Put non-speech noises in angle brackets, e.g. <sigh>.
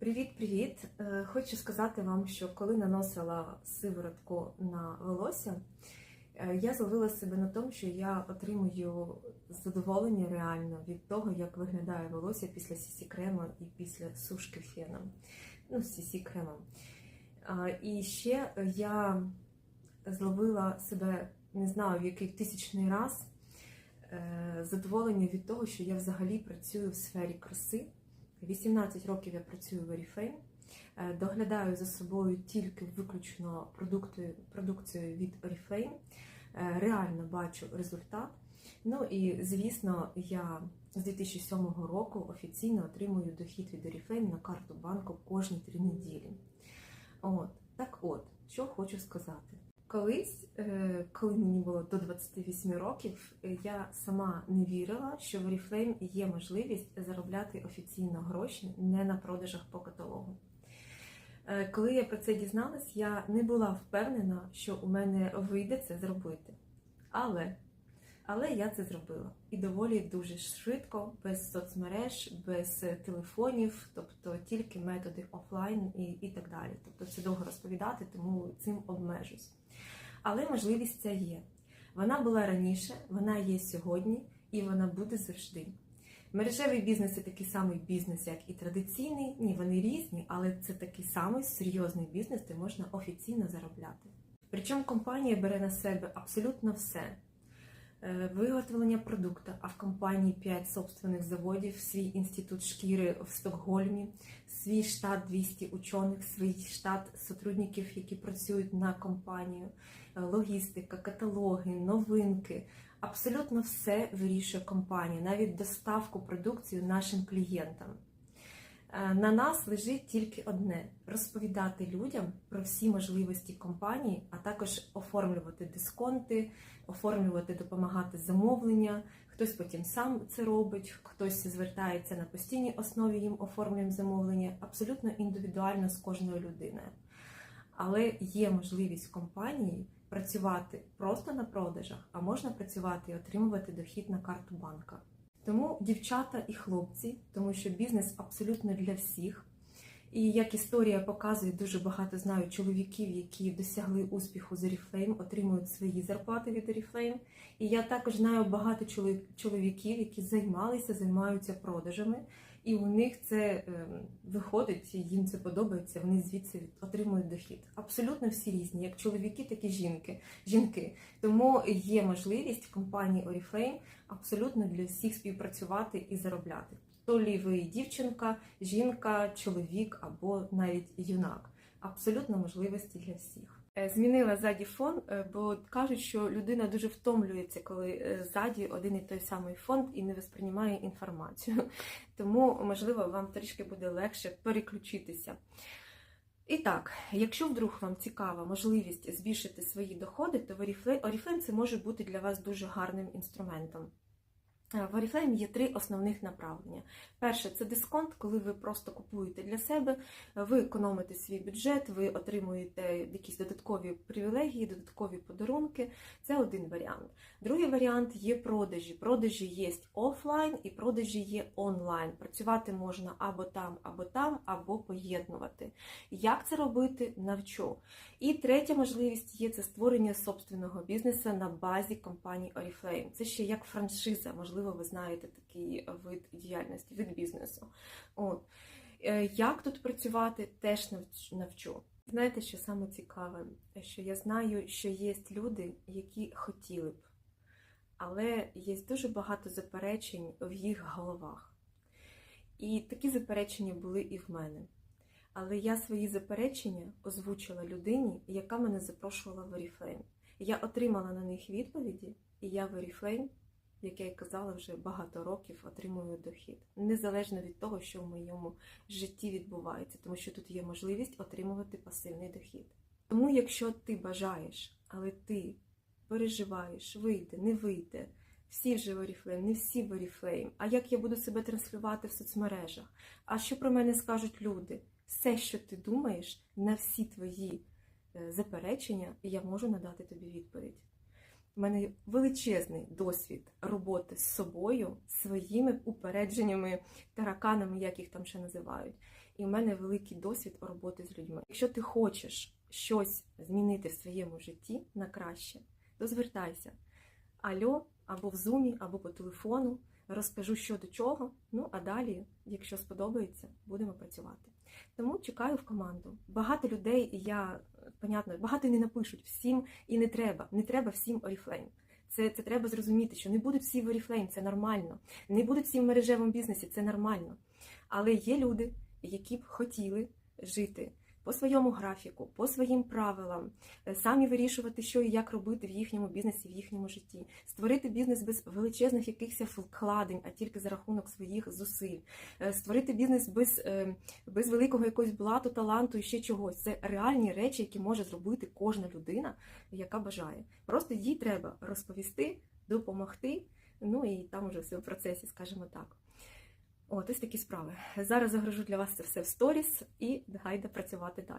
Привіт-привіт! Е, Хочу сказати вам, що коли наносила сиворотку на волосся, е, я зловила себе на тому, що я отримую задоволення реально від того, як виглядає волосся після сісі крема і після сушки феном. Ну, сісі кремом. І ще я зловила себе, не знаю, в який тисячний раз е, задоволення від того, що я взагалі працюю в сфері краси. 18 років я працюю в Oriflame, е, доглядаю за собою тільки виключно продукти, продукцію від Oriflame, е, реально бачу результат. Ну і звісно, я з 2007 року офіційно отримую дохід від Oriflame на карту банку кожні три неділі. От, так от, що хочу сказати. Колись, е, коли мені було до 28 років, е, я сама не вірила, що в Oriflame є можливість заробляти офіційно гроші не на продажах по каталогу. Е, Коли я про це дізналась, я не була впевнена, що у мене вийде це зробити. Але, але я це зробила. І доволі дуже швидко, без соцмереж, без е, телефонів, тобто тільки методи офлайн і, і так далі. Тобто це довго розповідати, тому цим обмежусь. Але можливість ця є. Вона була раніше, вона є сьогодні і вона буде завжди. Мережевий бізнес це такий самий бізнес, як і традиційний. Ні, вони різні, але це такий самий серйозний бізнес, де можна офіційно заробляти. Причому компанія бере на себе абсолютно все. Е, Виготовлення продукту, а в компанії 5 собственних заводів, свій інститут шкіри в Стокгольмі, свій штат 200 учених, свій штат сотрудників, які працюють на компанію, е, логістика, каталоги, новинки. Абсолютно все вирішує компанія, навіть доставку продукції нашим клієнтам. Е, На нас лежить тільки одне розповідати людям про всі можливості компанії, а також оформлювати дисконти, оформлювати, допомагати замовлення. Хтось потім сам це робить, хтось звертається на постійній основі, їм оформлюємо замовлення. Абсолютно індивідуально з кожною людиною. Але є можливість компанії працювати просто на продажах, а можна працювати і отримувати дохід на карту банка. Тому дівчата і хлопці, тому що бізнес абсолютно для всіх. І як історія показує, дуже багато знаю чоловіків, які досягли успіху з Oriflame, отримують свої зарплати від Oriflame. І я також знаю багато чоловік- чоловіків, які займалися, займаються продажами, і у них це ем, виходить, їм це подобається. Вони звідси отримують дохід. Абсолютно всі різні, як чоловіки, так і жінки. жінки. Тому є можливість в компанії Oriflame абсолютно для всіх співпрацювати і заробляти. То лі ви дівчинка, жінка, чоловік або навіть юнак. Абсолютно можливості для всіх. Е, Змінила ззаді фон, е, бо кажуть, що людина дуже втомлюється, коли е, ззаді один і той самий фонд і не восприймає інформацію. <laughs> Тому, можливо, вам трішки буде легше переключитися. І так, якщо вдруг вам цікава можливість збільшити свої доходи, то Oriflame це може бути для вас дуже гарним інструментом. Е, В Oriflame є три основних направлення. Перше це дисконт, коли ви просто купуєте для себе, ви економите свій бюджет, ви отримуєте якісь додаткові привілегії, додаткові подарунки. Це один варіант. Другий варіант є продажі. Продажі є офлайн і продажі є онлайн. Працювати можна або там, або там, або поєднувати. Як це робити, навчу. І третя можливість є це створення собственного бізнесу на базі компанії Oriflame. Це ще як франшиза, можливо, ви знаєте такий вид діяльності, вид бізнесу. От. Е, Як тут працювати, теж навчу. Знаєте, що саме цікаве? Що я знаю, що є люди, які хотіли б, але є дуже багато заперечень в їх головах. І такі заперечення були і в мене. Але я свої заперечення озвучила людині, яка мене запрошувала в Oriflame. Я отримала на них відповіді, і я в Oriflame, як я і казала, вже багато років отримую дохід. Незалежно від того, що в моєму житті відбувається, тому що тут є можливість отримувати пасивний дохід. Тому, якщо ти бажаєш, але ти переживаєш, вийде, не вийде. Всі вже в Oriflame, не всі в Oriflame. А як я буду себе транслювати в соцмережах? А що про мене скажуть люди? Все, що ти думаєш, на всі твої е, заперечення, я можу надати тобі відповідь. У мене величезний досвід роботи з собою, своїми упередженнями, тараканами, як їх там ще називають. і в мене великий досвід роботи з людьми. Якщо ти хочеш щось змінити в своєму житті на краще, то звертайся. Альо, або в зумі, або по телефону. Розкажу, що до чого. Ну а далі, якщо сподобається, будемо працювати. Тому чекаю в команду. Багато людей, я понятно, багато не напишуть всім, і не треба. Не треба всім Oriflame. Це, це треба зрозуміти, що не будуть всі в Oriflame, це нормально. Не будуть всі в мережевому бізнесі, це нормально. Але є люди, які б хотіли жити по своєму графіку, по своїм правилам, е, самі вирішувати, що і як робити в їхньому бізнесі, в їхньому житті, створити бізнес без величезних якихось вкладень, а тільки за рахунок своїх зусиль, Е, створити бізнес без, е, без великого якогось блату, таланту і ще чогось. Це реальні речі, які може зробити кожна людина, яка бажає. Просто їй треба розповісти, допомогти. Ну і там уже все в процесі, скажімо так. От ось такі справи. Зараз загружу для вас це все в сторіс і гайда працювати далі.